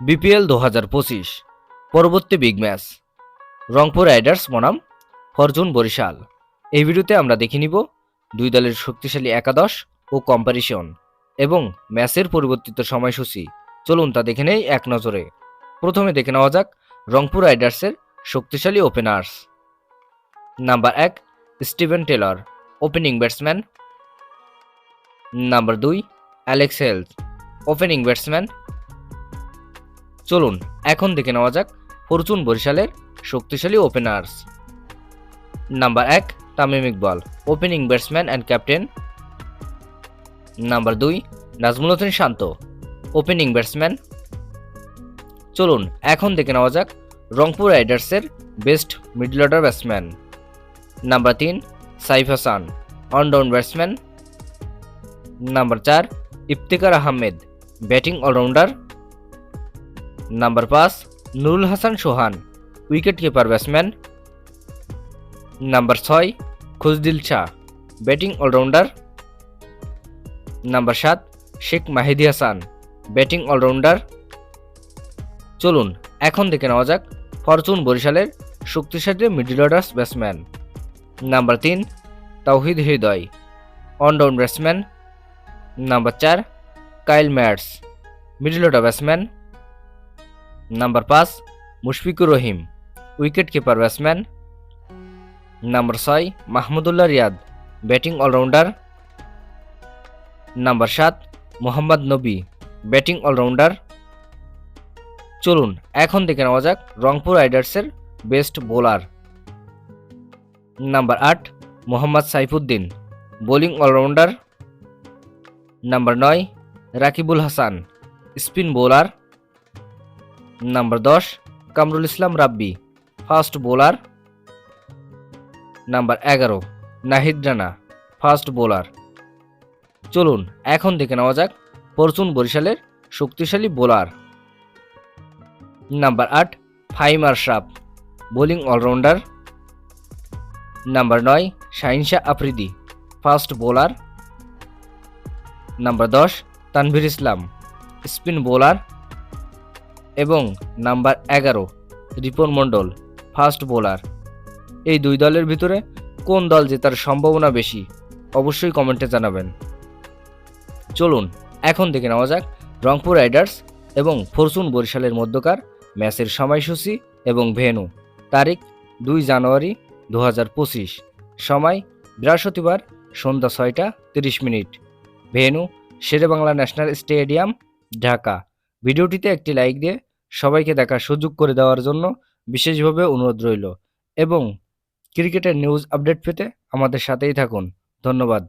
BPL দু হাজার পঁচিশ। পরবর্তী বিগ ম্যাচ। রংপুর রাইডার্স বনাম ফরচুন বরিশাল। এই ভিডিওতে আমরা দেখে নিব দুই দলের শক্তিশালী একাদশ ও কম্পারিশন এবং ম্যাচের পরিবর্তিত সময়সূচি। চলুন তা দেখে নেই এক নজরে। প্রথমে দেখে নেওয়া যাক রংপুর রাইডার্সের শক্তিশালী ওপেনার্স নাম্বার এক, Steven Taylor opening batsman number দুই, অ্যালেক্স হেলস ওপেনিং ব্যাটসম্যান চলুন, এখন দেখে নেওয়া যাক ফরচুন বরিশালের শক্তিশালী ওপেনার্স নাম্বার এক, Tamim Iqbal opening batsman and captain number দুই, নাজমুল হোসেন শান্ত ওপেনিং ব্যাটসম্যান চলুন, এখন দেখে নেওয়া যাক রংপুর রাইডার্সের best middle order batsman number তিন, Saif Hassan one down batsman number চার, Iftikhar Ahmed batting all rounder number পাঁচ, Nurul Hasan Sohan wicket keeper batsman number ছয়, Khushdil Shah batting all rounder number সাত, Sheikh Mahedi Hasan batting all rounder চলুন, এখন দেখে নেওয়া যাক Fortune বরিশালের শক্তিশালী মিডল অর্ডার্স ব্যাটসম্যান নাম্বার তিন, Towhid Hridoy one down batsman number চার, Kyle Mayers middle order batsman number পাঁচ, Mushfiqur Rahim, wicket keeper batsman. Number ছয়, Mahmudullah Riyad, batting all rounder. Number সাত, মোহাম্মদ নবী, ব্যাটিং অলরাউন্ডার। চলুন, এখন দেখে নেওয়া যাক রংপুর রাইডার্সের বেস্ট বোলার। নাম্বার আট, Mohammad Saifuddin, bowling all rounder. Number নয়, Rakibul Hasan, spin bowler. Number দশ, Kamrul Islam Rabbi fast bowler. Number এগারো, নাহিদ রানা ফাস্ট বোলার। চলুন, এখন দেখে নেওয়া যাক পরচুন বরিশালের শক্তিশালী বোলার। নাম্বার আট Faheem Ashraf, bowling all rounder. Number নয় Shaheen Shah Afridi fast bowler. Number দশ, তানভীর ইসলাম, স্পিন বোলার। এবং নাম্বার এগারো, রিপন মণ্ডল, ফাস্ট বোলার। এই দুই দলের ভিতরে কোন দল জেতার সম্ভাবনা বেশি, অবশ্যই কমেন্টে জানাবেন। চলুন, এখন দেখে নেওয়া যাক রংপুর রাইডার্স এবং ফরচুন বরিশালের মধ্যকার ম্যাচের সময়সূচি এবং ভেনু তারিখ, দুই জানুয়ারি দু হাজার পঁচিশ। সময়, বৃহস্পতিবার সন্ধ্যা ছয়টা তিরিশ minute. Venue, Sher e Bangla national stadium, Dhaka. ভিডিওটিতে একটি লাইক দিয়ে সবাইকে দেখার সুযোগ করে দেওয়ার জন্য বিশেষভাবে অনুরোধ রইল। এবং ক্রিকেটের নিউজ আপডেট পেতে আমাদের সাথেই থাকুন। ধন্যবাদ।